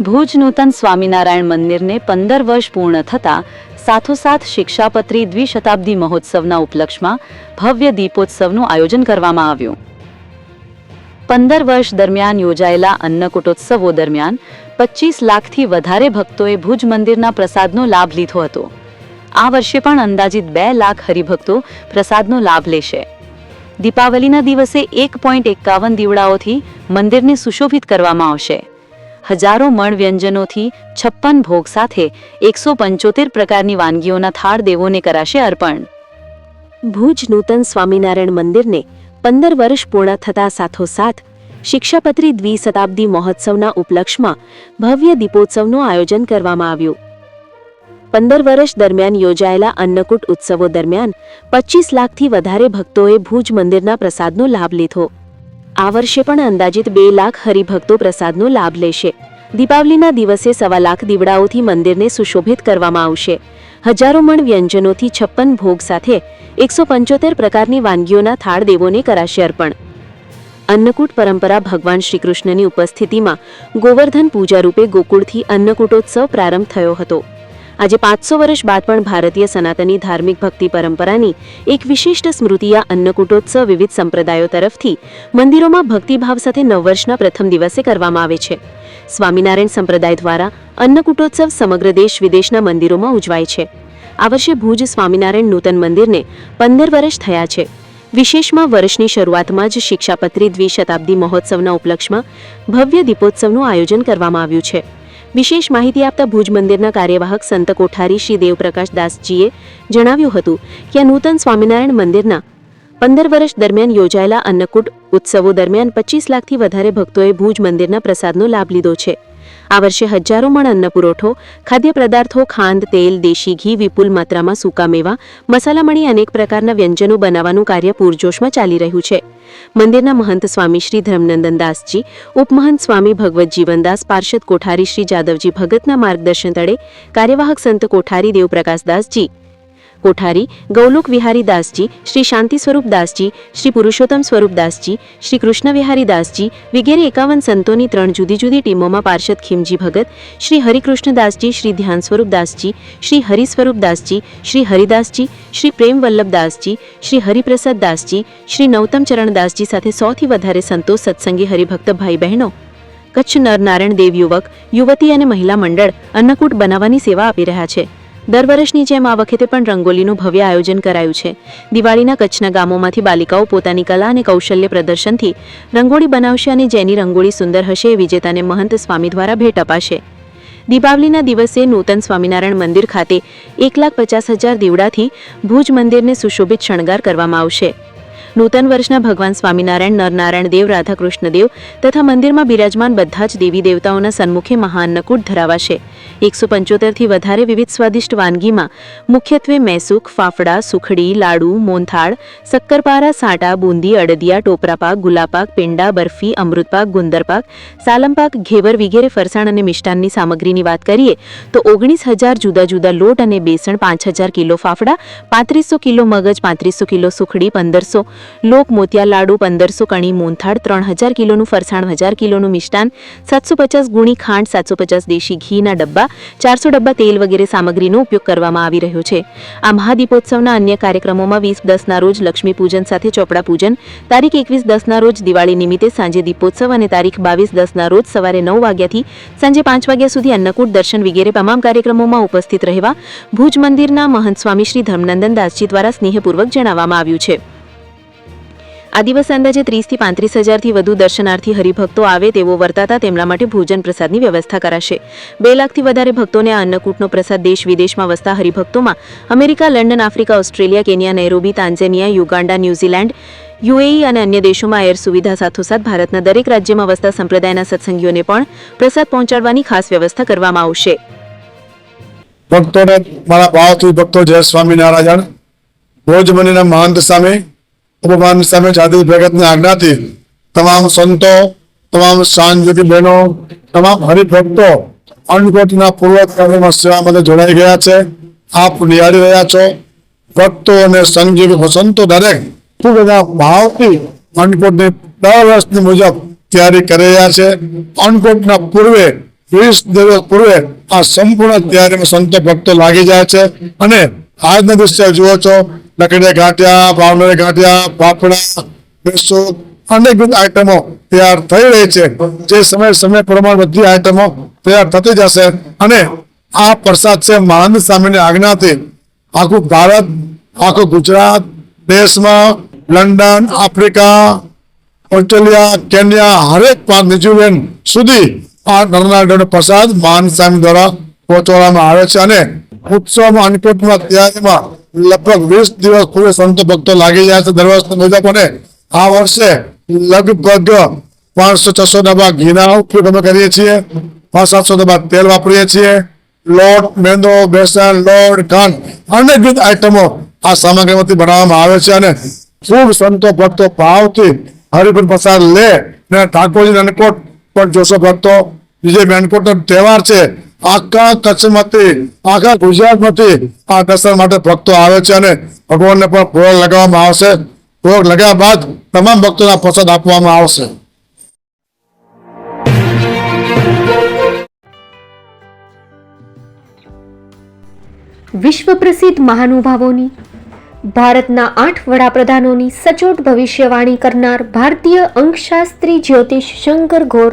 ભુજ નૂતન સ્વામિનારાયણ મંદિરને પંદર વર્ષ પૂર્ણ થતાં સાથોસાથ શિક્ષાપત્રી દ્વિશતાબ્દી મહોત્સવના ઉપલક્ષમાં ભવ્ય દીપોત્સવનું આયોજન કરવામાં આવ્યું. પંદર વર્ષ દરમિયાન યોજાયેલા અન્નકૂટોત્સવો દરમિયાન પચીસ લાખથી વધારે ભક્તોએ ભુજ મંદિરના પ્રસાદનો લાભ લીધો હતો. આ વર્ષે પણ અંદાજિત બે લાખ હરિભક્તો પ્રસાદનો લાભ લેશે. દીપાવલીના દિવસે એક પોઈન્ટ એકાવન દીવડાઓથી મંદિરને સુશોભિત કરવામાં આવશે. હજારો મણ વ્યંજનોથી છપ્પન ભોગ સાથે એકસો પંચોતેર પ્રકારની વાનગીઓના થાળ દેવોને કરાશે અર્પણ. ભુજ નૂતન સ્વામિનારાયણ મંદિરને પંદર વર્ષ પૂર્ણ થતા સાથોસાથ શિક્ષાપત્રી દ્વિશતાબ્દી મહોત્સવના ઉપલક્ષમાં ભવ્ય દીપોત્સવનું આયોજન કરવામાં આવ્યું. પંદર વર્ષ દરમિયાન યોજાયેલા અન્નકૂટ ઉત્સવો દરમિયાન પચીસ લાખથી વધારે ભક્તોએ ભુજ મંદિરના પ્રસાદનો લાભ લીધો. આ વર્ષે પણ અંદાજિત બે લાખ હરિભક્તો પ્રસાદનો લાભ લેશે. દીપાવલીના દિવસે સવા લાખ દીવડાઓથી મંદિરને સુશોભિત કરવામાં આવશે. હજારો મણ વ્યંજનોથી છપ્પન ભોગ સાથે એકસો પંચોતેર પ્રકારની વાનગીઓના થાળ દેવોને કરાશે અર્પણ. અન્નકૂટ પરંપરા ભગવાન શ્રીકૃષ્ણની ઉપસ્થિતિમાં ગોવર્ધન પૂજા રૂપે ગોકુળથી અન્નકૂટોત્સવ પ્રારંભ થયો હતો. આજે પાંચસો વર્ષ બાદ પણ ભારતીય સનાતની ધાર્મિક ભક્તિ પરંપરાની એક વિશિષ્ટ સ્મૃતિ આ અન્નકૂટોત્સવ વિવિધ સંપ્રદાયો તરફથી મંદિરોમાં ભક્તિભાવ સાથે નવવર્ષના પ્રથમ દિવસે કરવામાં આવે છે. સ્વામિનારાયણ સંપ્રદાય દ્વારા અન્નકૂટોત્સવ સમગ્ર દેશ વિદેશના મંદિરોમાં ઉજવાય છે. આ વર્ષે ભુજ સ્વામિનારાયણ નૂતન મંદિરને પંદર વર્ષ થયા છે. વિશેષમાં વર્ષની શરૂઆતમાં જ શિક્ષાપત્રી દ્વિશતાબ્દી મહોત્સવના ઉપલક્ષમાં ભવ્ય દીપોત્સવનું આયોજન કરવામાં આવ્યું છે. વિશેષ માહિતી આપતા ભુજ મંદિરના કાર્યવાહક સંત કોઠારી શ્રી દેવપ્રકાશ દાસજીએ જણાવ્યું હતું કે આ નૂતન સ્વામિનારાયણ મંદિરના પંદર વર્ષ દરમિયાન યોજાયેલા અન્નકૂટ ઉત્સવો દરમિયાન પચીસ લાખથી વધારે ભક્તોએ ભુજ મંદિરના પ્રસાદનો લાભ લીધો છે. આ વર્ષે હજારો મણ અન્ન પુરવઠો, ખાદ્ય પદાર્થો, ખાંડ, તેલ, દેશી ઘી, વિપુલ માત્રામાં સૂકા મેવા, મસાલામણી અનેક પ્રકારના વ્યંજનો બનાવવાનું કાર્ય પૂરજોશમાં ચાલી રહ્યું છે. મંદિરના મહંત સ્વામી શ્રી ધર્મનંદન દાસજી, ઉપમહંત સ્વામી ભગવત જીવનદાસ પાર્ષદ કોઠારી શ્રી જાદવજી ભગતના માર્ગદર્શન તળે કાર્યવાહક સંત કોઠારી દેવપ્રકાશ દાસજી કોઠારી ગૌલોક વિહારી દાસજી શ્રી શાંતિ સ્વરૂપ દાસજી શ્રી પુરુષોત્તમ સ્વરૂપ દાસજી શ્રી કૃષ્ણ વિહારી દાસજી વગેરે એકાવન સંતોની ત્રણ જુદી જુદી ટીમોમાં પાર્ષદ ખીમજી ભગત શ્રી હરિકૃષ્ણ દાસજી શ્રી ધ્યાન સ્વરૂપ દાસજી શ્રી હરિ સ્વરૂપ દાસજી શ્રી હરિદાસજી શ્રી પ્રેમ વલ્લભ દાસજી શ્રી હરિપ્રસાદ દાસજી શ્રી નૌતમ ચરણ દાસજી સાથે સૌથી વધારે સંતો સત્સંગી હરિભક્ત ભાઈ બહેનો કચ્છ નરનારાયણ દેવ યુવક યુવતી અને મહિલા મંડળ અન્નકૂટ બનાવવાની સેવા આપી રહ્યા છે. દર વર્ષની જેમ આ વખતે પણ રંગોલીનું ભવ્ય આયોજન કરાયું છે. દિવાળીના કચ્છના ગામોમાંથી બાલિકાઓ પોતાની કલા અને કૌશલ્ય પ્રદર્શનથી રંગોળી બનાવશે અને જેની રંગોળી સુંદર હશે એ વિજેતાને મહંત સ્વામી દ્વારા ભેટ અપાશે. દીપાવલીના દિવસે નૂતન સ્વામિનારાયણ મંદિર ખાતે એક લાખ પચાસ હજાર દીવડાથી ભુજ મંદિરને સુશોભિત શણગાર કરવામાં આવશે. નૂતન વર્ષના ભગવાન સ્વામિનારાયણ, નરનારાયણ દેવ રાધાકૃષ્ણદેવ તથા મંદિરમાં બિરાજમાન બધા જ દેવી દેવતાઓના સન્મુખે મહાઅન્નકૂટ ધરાવાશે. એકસો પંચોતેરથી વધારે વિવિધ સ્વાદિષ્ટ વાનગીમાં મુખ્યત્વે મેસૂક ફાફડા, સુખડી, લાડુ મોનથાળ શક્કરપારા, સાટા, બુંદી, અડદિયા ટોપરાપાક ગુલાપાક પેંડા, બરફી અમૃતપાક ગુંદરપાક સાલમપાક ઘેવર વગેરે ફરસાણ અને મિષ્ટાનની સામગ્રીની વાત કરીએ તો ઓગણીસ હજાર જુદા જુદા લોટ અને બેસણ, પાંચ હજાર કિલો ફાફડા, પાંત્રીસો કિલો મગજ, પાંત્રીસો કિલો સુખડી, પંદરસો લોક મોતિયા લાડુ, પંદરસો કણી મોનથાળ ત્રણ હજાર કિલોનું ફરસાણ, હજાર કિલોનું મિષ્ટાન, સાતસો પચાસ ગુણી ખાંડ, સાતસો પચાસ દેશી ઘીના ડબ્બા ચારસો ડબ્બા તેલ વગેરે સામગ્રીનો ઉપયોગ કરવામાં આવી રહ્યો છે. આ મહાદીપોત્સવના અન્ય કાર્યક્રમોમાં વીસ દસના રોજ લક્ષ્મી પૂજન સાથે ચોપડા પૂજન, તારીખ એકવીસ દસના રોજ દિવાળી નિમિત્તે સાંજે દીપોત્સવ અને તારીખ બાવીસ દસના રોજ સવારે નવ વાગ્યાથી સાંજે પાંચ વાગ્યા સુધી અન્નકૂટ દર્શન વગેરે તમામ કાર્યક્રમોમાં ઉપસ્થિત રહેવા ભુજ મંદિરના મહંત સ્વામી શ્રી ધર્મનંદન દાસજી દ્વારા સ્નેહપૂર્વક જણાવવામાં આવ્યું છે. આ દિવસે અંદાજે ત્રીસથી પાંત્રીસ હજારથી વધુ દર્શનાર્થી હરિભક્તો આવે તેવો વર્તાતા તેમના માટે ભોજન પ્રસાદની વ્યવસ્થા કરાશે. બે લાખથી વધારે ભક્તોને આ અન્નકૂટનો પ્રસાદ દેશ વિદેશમાં વસતા હરિભક્તોમાં America, London, Africa, Australia, Kenya, Nairobi Tanzania Uganda, New Zealand, UAE અને અન્ય દેશોમાં એર સુવિધા સાથોસાથ ભારતના દરેક રાજ્યમાં વસતા સંપ્રદાયના સત્સંગીઓને પણ પ્રસાદ પહોંચાડવાની ખાસ વ્યવસ્થા કરવામાં આવશે. ભક્તોને મારા ભાવથી ભક્તો જય સ્વામિનારાયણ. રોજ મને મહંત સામે ઉપમાન સામે જાદવ ભગતની આજ્ઞાથી તમામ સંતો, તમામ સાંજ્યોતિ બહેનો, તમામ હરિભક્તો અન્નકોટના પૂર્વક કાર્યમાં સેવા માટે જોડાઈ ગયા છે. આપ નિહાળી રહ્યા છો. ભક્તો અને સંજીવી સંતો દરેક ખૂબ બધા ભાવથી અન્નકોટની દર વર્ષની મુજબ તૈયારી કરી રહ્યા છે. અન્નકોટના પૂર્વે, વીસ દિવસ પૂર્વે આ સંપૂર્ણ તૈયારીમાં સંતો ભક્તો લાગી જાય છે. અને આજના દિવસે જુઓ છો લકડીયા ગાંઠિયા ભાવનગર ગાંઠિયા ફાફડા બેસો અનેકવિધ આઈટમો તૈયાર થઈ રહી છે. જે સમય સમય પ્રમાણે બધી આઈટમો તૈયાર થતી જશે અને આ પ્રસાદ છે મહાનંદ સ્વામીની આજ્ઞાથી આખું ભારત, આખું ગુજરાત, દેશમાં લંડન, આફ્રિકા, ઓસ્ટ્રેલિયા, કેન્યા, હરેક પાંચ ન્યુઝીલેન્ડ સુધી આ નરનાળનો પ્રસાદ મહાન સ્વામી દ્વારા પહોંચવામાં આવે છે અને ઉત્સવમાં અન્નકૂટમાં તૈયારીમાં લગભગ વીસ દિવસ પૂરે સંતો ભક્તો લાગી જાય છે. દર વર્ષે મુજબ અને આ વર્ષે લગભગ પાંચસો છસો ડબ્બા ઘીના ઉપયોગ અમે કરીએ છીએ. પાંચ સાતસો ડબ્બા તેલ વાપરીએ છીએ. લોટ, મેંદો બેસન લોટ ખાંડ અનેકવિધ આઈટમો આ સામગ્રીમાંથી બનાવવામાં આવે છે અને ખૂબ સંતો ભક્તો ભાવથી હરિભન પ્રસાદ લે. ને ઠાકોરજી અન્નકોટ પણ જોશો ભક્તો વિજય મેનકોટ નો તહેવાર છે આખા કચ્છમાંથી, આખા ગુજરાતમાંથી આ દર્શન માટે ભક્તો આવે છે અને ભગવાનને પણ ભોગ લગાવવામાં આવશે. ભોગ લગાવ્યા બાદ તમામ ભક્તોના પ્રસાદ આપવામાં આવશે. વિશ્વ પ્રસિદ્ધ મહાનુભાવોની, ભારતના આઠ વડાપ્રધાનોની સચોટ ભવિષ્યવાણી કરનાર ભારતીય અંકશાસ્ત્રી જ્યોતિષ શંકર ઘોર